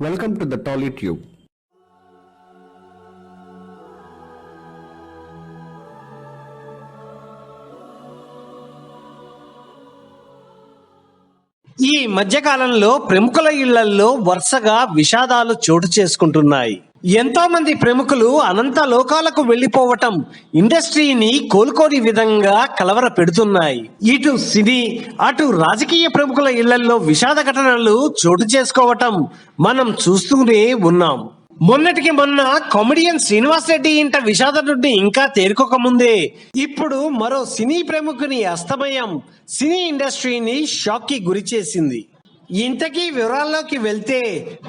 Welcome to the Tolly tube ఈ మధ్యకాలంలో ప్రముఖుల ఇళ్ళల్లో వరుసగా విషాదాలు చోటు చేసుకుంటున్నాయి. ఎంతోమంది ప్రముఖులు అనంత లోకాలకు వెళ్ళిపోవటం ఇండస్ట్రీని కోలుకోని విధంగా కలవర పెడుతున్నాయి. ఇటు సినీ అటు రాజకీయ ప్రముఖుల ఇళ్ళలో విషాద ఘటనలు చోటు చేసుకోవటం మనం చూస్తూనే ఉన్నాం. మొన్నటికి మొన్న కామెడియన్ శ్రీనివాస్ రెడ్డి ఇంట విషాద నుండి ఇంకా తేరుకోకముందే ఇప్పుడు మరో సినీ ప్రముఖుని అస్తమయం సినీ ఇండస్ట్రీని షాక్కి గురి చేసింది ఇంతకీ వివరాల్లోకి వెళ్తే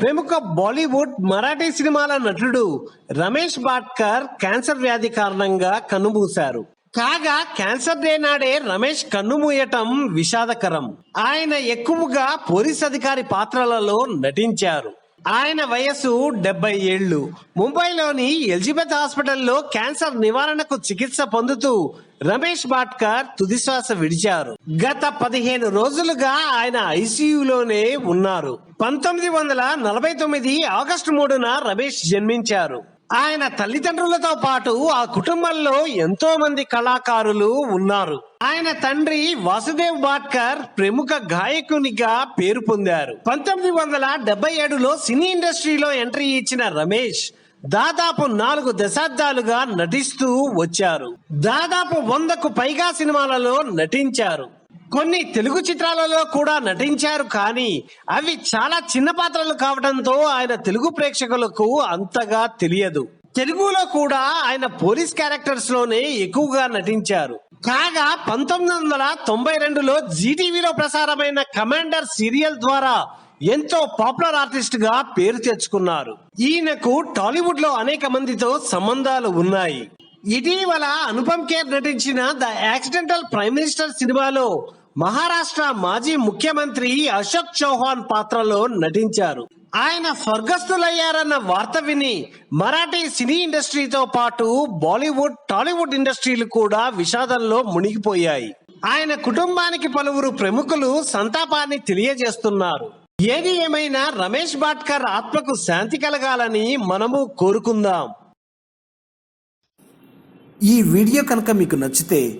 ప్రముఖ బాలీవుడ్ మరాఠీ సినిమాల నటుడు రమేష్ బాట్కర్ క్యాన్సర్ వ్యాధి కారణంగా కన్నుమూశారు. కాగా క్యాన్సర్ డే నాడే రమేష్ కన్నుమూయటం విషాదకరం. ఆయన ఎక్కువగా పోలీస్ అధికారి పాత్రలలో నటించారు. ఆయన వయసు డెబ్బై ఏళ్ళు ముంబైలోని ఎలిజబెత్ హాస్పిటల్లో క్యాన్సర్ నివారణకు చికిత్స పొందుతూ రమేష్ భాట్కర్ తుదిశ్వాస విడిచారు. గత పదిహేను రోజులుగా ఆయన ఐసీయూలోనే ఉన్నారు. పంతొమ్మిది వందల నలభై తొమ్మిది ఆగస్టు మూడున రమేష్ జన్మించారు. ఆయన తల్లిదండ్రులతో పాటు ఆ కుటుంబంలో ఎంతో మంది కళాకారులు ఉన్నారు. ఆయన తండ్రి వాసుదేవ్ బాట్కర్ ప్రముఖ గాయకునిగా పేరు పొందారు. పంతొమ్మిది వందల డెబ్బై ఏడులో సినీ ఇండస్ట్రీలో ఎంట్రీ ఇచ్చిన రమేష్ దాదాపు నాలుగు దశాబ్దాలుగా నటిస్తూ వచ్చారు. దాదాపు వందకు పైగా సినిమాలలో నటించారు. కొన్ని తెలుగు చిత్రాలలో కూడా నటించారు కానీ అవి చాలా చిన్న పాత్రలు కావడంతో ఆయన తెలుగు ప్రేక్షకులకు అంతగా తెలియదు. తెలుగులో కూడా ఆయన పోలీస్ క్యారెక్టర్స్లోనే ఎక్కువగా నటించారు. కాగా పంతొమ్మిది వందల తొంభై రెండులో జీటీవీలో ప్రసారమైన కమాండర్ సీరియల్ ద్వారా ఎంతో పాపులర్ ఆర్టిస్ట్గా పేరు తెచ్చుకున్నారు. ఈయనకు టాలీవుడ్లో అనేక మందితో సంబంధాలు ఉన్నాయి. ఇటీవల అనుపమ్ ఖేర్ నటించిన ద యాక్సిడెంటల్ ప్రైమ్ మినిస్టర్ సినిమాలో మహారాష్ట్ర మాజీ ముఖ్యమంత్రి అశోక్ చౌహాన్ పాత్రలో నటించారు. ఆయన స్వర్గస్థులయ్యారన్న వార్త విని మరాఠీ సినీ ఇండస్ట్రీతో పాటు బాలీవుడ్ టాలీవుడ్ ఇండస్ట్రీలు కూడా విషాదంలో మునిగిపోయాయి. ఆయన కుటుంబానికి పలువురు ప్రముఖులు సంతాపాన్ని తెలియజేస్తున్నారు. ఏది ఏమైనా రమేష్ భాట్కర్ ఆత్మకు శాంతి కలగాలని మనము కోరుకుందాం. ఈ వీడియో కనుక మీకు నచ్చితే